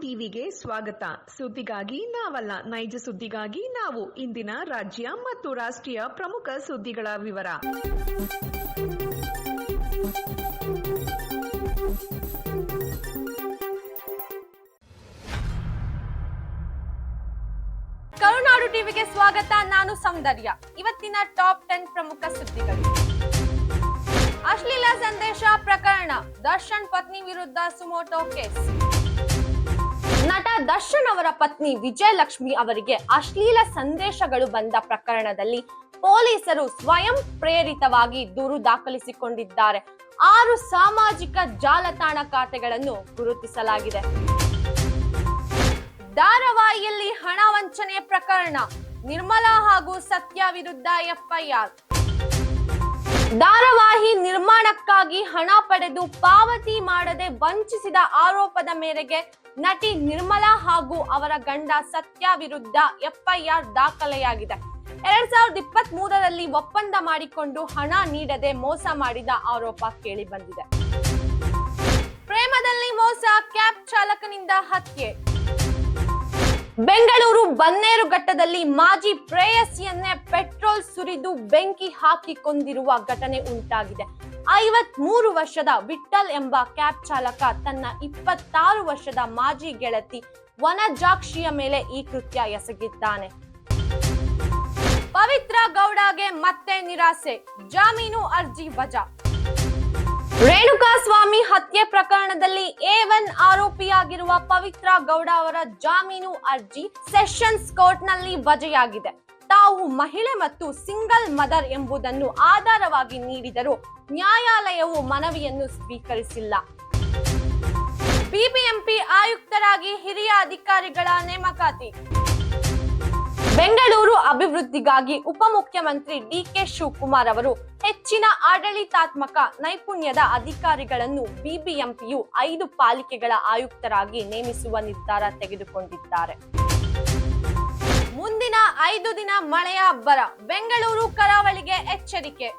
ಟಿವಿಗೆ ಸ್ವಾಗತ. ಸುದ್ದಿಗಾಗಿ ನಾವಲ್ಲ. ನೈಜ ಸುದ್ದಿಗಾಗಿ ನಾವು. ಇಂದಿನ ರಾಜ್ಯ ಮತ್ತು ರಾಷ್ಟ್ರೀಯ ಪ್ರಮುಖ ಸುದ್ದಿಗಳ ವಿವರ. ಟಿವಿಗೆ ಸ್ವಾಗತ, ನಾನು ಸೌಂದರ್ಯ. ಇವತ್ತಿನ ಟಾಪ್ ಟೆನ್ ಪ್ರಮುಖ ಸುದ್ದಿಗಳು. ಅಶ್ಲೀಲ ಸಂದೇಶ ಪ್ರಕರಣ, ದರ್ಶನ್ ಪತ್ನಿ ವಿರುದ್ಧ ಸುಮೋಟೋ ಕೇಸ್. ನಟ ದರ್ಶನ್ ಅವರ ಪತ್ನಿ ವಿಜಯಲಕ್ಷ್ಮಿ ಅವರಿಗೆ ಅಶ್ಲೀಲ ಸಂದೇಶಗಳು ಬಂದ ಪ್ರಕರಣದಲ್ಲಿ ಪೊಲೀಸರು ಸ್ವಯಂ ಪ್ರೇರಿತವಾಗಿ ದೂರು ದಾಖಲಿಸಿಕೊಂಡಿದ್ದಾರೆ. ಆರು ಸಾಮಾಜಿಕ ಜಾಲತಾಣ ಖಾತೆಗಳನ್ನು ಗುರುತಿಸಲಾಗಿದೆ. ಧಾರಾವಾಹಿಯಲ್ಲಿ ಹಣ ವಂಚನೆ ಪ್ರಕರಣ. ನಿರ್ಮಲಾ ಹಾಗೂ ಸತ್ಯ ವಿರುದ್ಧ ಎಫ್ಐಆರ್. ಧಾರಾವಾಹಿ ನಿರ್ಮಾಣಕ್ಕಾಗಿ ಹಣ ಪಡೆದು ಪಾವತಿ ಮಾಡದೆ ವಂಚಿಸಿದ ಆರೋಪದ ಮೇರೆಗೆ ನಟಿ ನಿರ್ಮಲಾ ಹಾಗೂ ಅವರ ಗಂಡ ಸತ್ಯ ವಿರುದ್ಧ ಎಫ್ಐಆರ್ ದಾಖಲೆಯಾಗಿದೆ. ಎರಡ್ ಸಾವಿರದ ಇಪ್ಪತ್ತ್ ಮೂರರಲ್ಲಿ ಒಪ್ಪಂದ ಮಾಡಿಕೊಂಡು ಹಣ ನೀಡದೆ ಮೋಸ ಮಾಡಿದ ಆರೋಪ ಕೇಳಿ ಬಂದಿದೆ ಪ್ರೇಮದಲ್ಲಿ ಮೋಸ, ಕ್ಯಾಬ್ ಚಾಲಕನಿಂದ ಹತ್ಯೆ. ಬೆಂಗಳೂರು ಬನ್ನೇರುಘಟ್ಟದಲ್ಲಿ ಮಾಜಿ ಪ್ರೇಯಸಿಯನ್ನೇ ಪೆಟ್ರೋಲ್ ಸುರಿದು ಬೆಂಕಿ ಹಾಕಿಕೊಂಡಿರುವ ಘಟನೆ ಉಂಟಾಗಿದೆ. ಐವತ್ ವರ್ಷದ ವಿಠಲ್ ಎಂಬ ಕ್ಯಾಬ್ ಚಾಲಕ ತನ್ನ ಇಪ್ಪತ್ತಾರು ವರ್ಷದ ಮಾಜಿ ಗೆಳತಿ ವನಜಾಕ್ಷಿಯ ಮೇಲೆ ಈ ಕೃತ್ಯ ಎಸಗಿದ್ದಾನೆ. ಪವಿತ್ರ ಗೌಡಗೆ ಮತ್ತೆ ನಿರಾಸೆ, ಜಾಮೀನು ಅರ್ಜಿ ವಜಾ. ರೇಣುಕಾ ಸ್ವಾಮಿ ಹತ್ಯೆ ಪ್ರಕರಣದಲ್ಲಿ ಎ ಒನ್ ಆರೋಪಿಯಾಗಿರುವ ಪವಿತ್ರ ಗೌಡ ಅವರ ಜಾಮೀನು ಅರ್ಜಿ ಸೆಷನ್ಸ್ ಕೋರ್ಟ್ನಲ್ಲಿ ವಜೆಯಾಗಿದೆ ತಾವು ಮಹಿಳೆ ಮತ್ತು ಸಿಂಗಲ್ ಮದರ್ ಎಂಬುದನ್ನು ಆಧಾರವಾಗಿ ನೀಡಿದರೂ ನ್ಯಾಯಾಲಯವು ಮನವಿಯನ್ನು ಸ್ವೀಕರಿಸಿಲ್ಲ. ಬಿಬಿಎಂಪಿ ಆಯುಕ್ತರಾಗಿ ಹಿರಿಯ ಅಧಿಕಾರಿಗಳ ನೇಮಕಾತಿ. ಬೆಂಗಳೂರು ಅಭಿವೃದ್ಧಿಗಾಗಿ ಉಪಮುಖ್ಯಮಂತ್ರಿ ಡಿಕೆ ಶಿವಕುಮಾರ್ ಅವರು ಹೆಚ್ಚಿನ ಆಡಳಿತಾತ್ಮಕ ನೈಪುಣ್ಯದ ಅಧಿಕಾರಿಗಳನ್ನು ಬಿಬಿಎಂಪಿಯು ಐದು ಪಾಲಿಕೆಗಳ ಆಯುಕ್ತರಾಗಿ ನೇಮಿಸುವ ನಿರ್ಧಾರ ತೆಗೆದುಕೊಂಡಿದ್ದಾರೆ. ಮುಂದಿನ ಐದು ದಿನ ಮಳೆಯ ಅಬ್ಬರ ಬೆಂಗಳೂರು ಕರಾವಳಿಗೆ ಎಚ್ಚರಿಕೆ.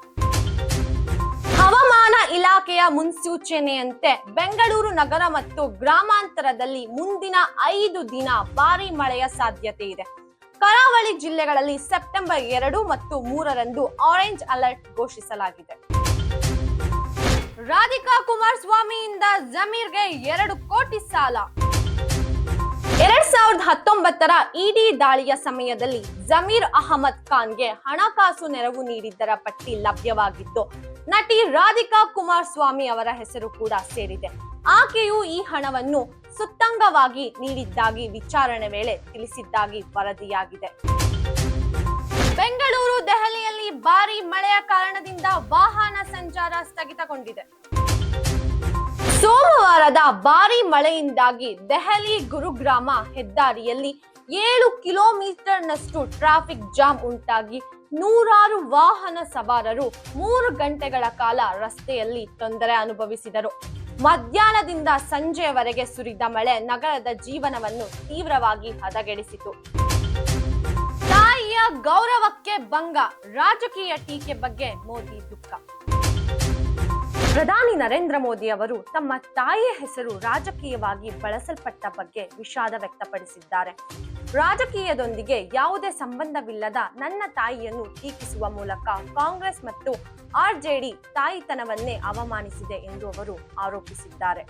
ಹವಾಮಾನ ಇಲಾಖೆಯ ಮುನ್ಸೂಚನೆಯಂತೆ ಬೆಂಗಳೂರು ನಗರ ಮತ್ತು ಗ್ರಾಮಾಂತರದಲ್ಲಿ ಮುಂದಿನ ಐದು ದಿನ ಭಾರಿ ಮಳೆಯ ಸಾಧ್ಯತೆ ಇದೆ. ಕರಾವಳಿ ಜಿಲ್ಲೆಗಳಲ್ಲಿ ಸೆಪ್ಟೆಂಬರ್ ಎರಡು ಮತ್ತು ಮೂರರಂದು ಆರೆಂಜ್ ಅಲರ್ಟ್ ಘೋಷಿಸಲಾಗಿದೆ. ರಾಧಿಕಾ ಕುಮಾರಸ್ವಾಮಿಯಿಂದ ಜಮೀರ್ಗೆ ಎರಡು ಕೋಟಿ ಸಾಲ. ಎರಡ್ ಸಾವಿರದ ಹತ್ತೊಂಬತ್ತರ ಇಡಿ ದಾಳಿಯ ಸಮಯದಲ್ಲಿ ಜಮೀರ್ ಅಹಮದ್ ಖಾನ್ಗೆ ಹಣಕಾಸು ನೆರವು ನೀಡಿದ್ದರ ಪಟ್ಟಿ ಲಭ್ಯವಾಗಿದ್ದು ನಟಿ ರಾಧಿಕಾ ಕುಮಾರಸ್ವಾಮಿ ಅವರ ಹೆಸರು ಕೂಡ ಸೇರಿದೆ. ಆಕೆಯು ಈ ಹಣವನ್ನು ಸುತ್ತಂಗವಾಗಿ ನೀಡಿದ್ದಾಗಿ ವಿಚಾರಣೆ ವೇಳೆ ತಿಳಿಸಿದ್ದಾಗಿ ವರದಿಯಾಗಿದೆ. ಬೆಂಗಳೂರು, ದೆಹಲಿಯಲ್ಲಿ ಭಾರಿ ಮಳೆಯ ಕಾರಣದಿಂದ ವಾಹನ ಸಂಚಾರ ಸ್ಥಗಿತಗೊಂಡಿದೆ. ಸೋಮವಾರದ ಭಾರಿ ಮಳೆಯಿಂದಾಗಿ ದೆಹಲಿ ಗುರುಗ್ರಾಮ ಹೆದ್ದಾರಿಯಲ್ಲಿ ಏಳು ಕಿಲೋಮೀಟರ್ನಷ್ಟು ಟ್ರಾಫಿಕ್ ಜಾಮ್ ಉಂಟಾಗಿ ನೂರಾರು ವಾಹನ ಸವಾರರು ಮೂರು ಗಂಟೆಗಳ ಕಾಲ ರಸ್ತೆಯಲ್ಲಿ ತೊಂದರೆ ಅನುಭವಿಸಿದರು. ಮಧ್ಯಾಹ್ನದಿಂದ ಸಂಜೆಯವರೆಗೆ ಸುರಿದ ಮಳೆ ನಗರದ ಜೀವನವನ್ನು ತೀವ್ರವಾಗಿ ಹದಗೆಡಿಸಿತು. ತಾಯಿಯ ಗೌರವಕ್ಕೆ ಭಂಗ, ರಾಜಕೀಯ ಟೀಕೆ ಬಗ್ಗೆ ಮೋದಿ ದುಃಖ. ಪ್ರಧಾನಿ ನರೇಂದ್ರ ಮೋದಿ ಅವರು ತಮ್ಮ ತಾಯಿಯ ಹೆಸರು ರಾಜಕೀಯವಾಗಿ ಬಳಸಲ್ಪಟ್ಟ ಬಗ್ಗೆ ವಿಷಾದ ವ್ಯಕ್ತಪಡಿಸಿದ್ದಾರೆ. ರಾಜಕೀಯದೊಂದಿಗೆ ಯಾವುದೇ ಸಂಬಂಧವಿಲ್ಲದ ನನ್ನ ತಾಯಿಯನ್ನು ಟೀಕಿಸುವ ಮೂಲಕ ಕಾಂಗ್ರೆಸ್ ಮತ್ತು ಆರ್ಜೆಡಿ ತಾಯಿತನವನ್ನೇ ಅವಮಾನಿಸಿದೆ ಎಂದು ಅವರು ಆರೋಪಿಸಿದ್ದಾರೆ.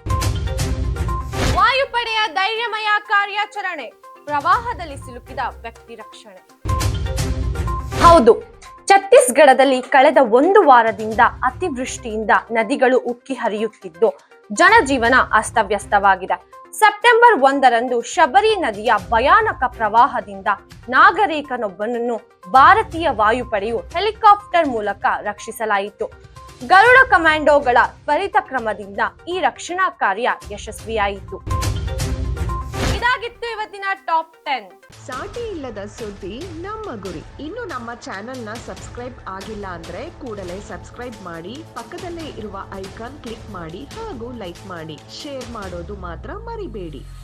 ವಾಯುಪಡೆಯ ಧೈರ್ಯಮಯ ಕಾರ್ಯಾಚರಣೆ, ಪ್ರವಾಹದಲ್ಲಿ ಸಿಲುಕಿದ ವ್ಯಕ್ತಿ ರಕ್ಷಣೆ. ಹೌದು, ಛತ್ತೀಸ್ಗಢದಲ್ಲಿ ಕಳೆದ ಒಂದು ವಾರದಿಂದ ಅತಿವೃಷ್ಟಿಯಿಂದ ನದಿಗಳು ಉಕ್ಕಿ ಹರಿಯುತ್ತಿದ್ದು, ಜನಜೀವನ ಅಸ್ತವ್ಯಸ್ತವಾಗಿದೆ. ಸೆಪ್ಟೆಂಬರ್ ಒಂದರಂದು ಶಬರಿ ನದಿಯ ಭಯಾನಕ ಪ್ರವಾಹದಿಂದ ನಾಗರಿಕನೊಬ್ಬನನ್ನು ಭಾರತೀಯ ವಾಯುಪಡೆಯು ಹೆಲಿಕಾಪ್ಟರ್ ಮೂಲಕ ರಕ್ಷಿಸಲಾಯಿತು. ಗರುಡ ಕಮಾಂಡೋಗಳ ತ್ವರಿತ ಕ್ರಮದಿಂದ ಈ ರಕ್ಷಣಾ ಕಾರ್ಯ ಯಶಸ್ವಿಯಾಯಿತು. ಇದಾಗಿತ್ತು ಇವತ್ತಿನ ಟಾಪ್ ಟೆನ್? ಸಾಟಿ ಇಲ್ಲದ ಸುದ್ದಿ ನಮ್ಮ ಗುರಿ. ಇನ್ನು ನಮ್ಮ ಚಾನೆಲ್ನ ಸಬ್ಸ್ಕ್ರೈಬ್ ಆಗಿಲ್ಲ ಅಂದ್ರೆ ಕೂಡಲೇ ಸಬ್ಸ್ಕ್ರೈಬ್ ಮಾಡಿ, ಪಕ್ಕದಲ್ಲೇ ಇರುವ ಐಕಾನ್ ಕ್ಲಿಕ್ ಮಾಡಿ ಹಾಗೂ ಲೈಕ್ ಮಾಡಿ. ಶೇರ್ ಮಾಡೋದು ಮಾತ್ರ ಮರಿಬೇಡಿ.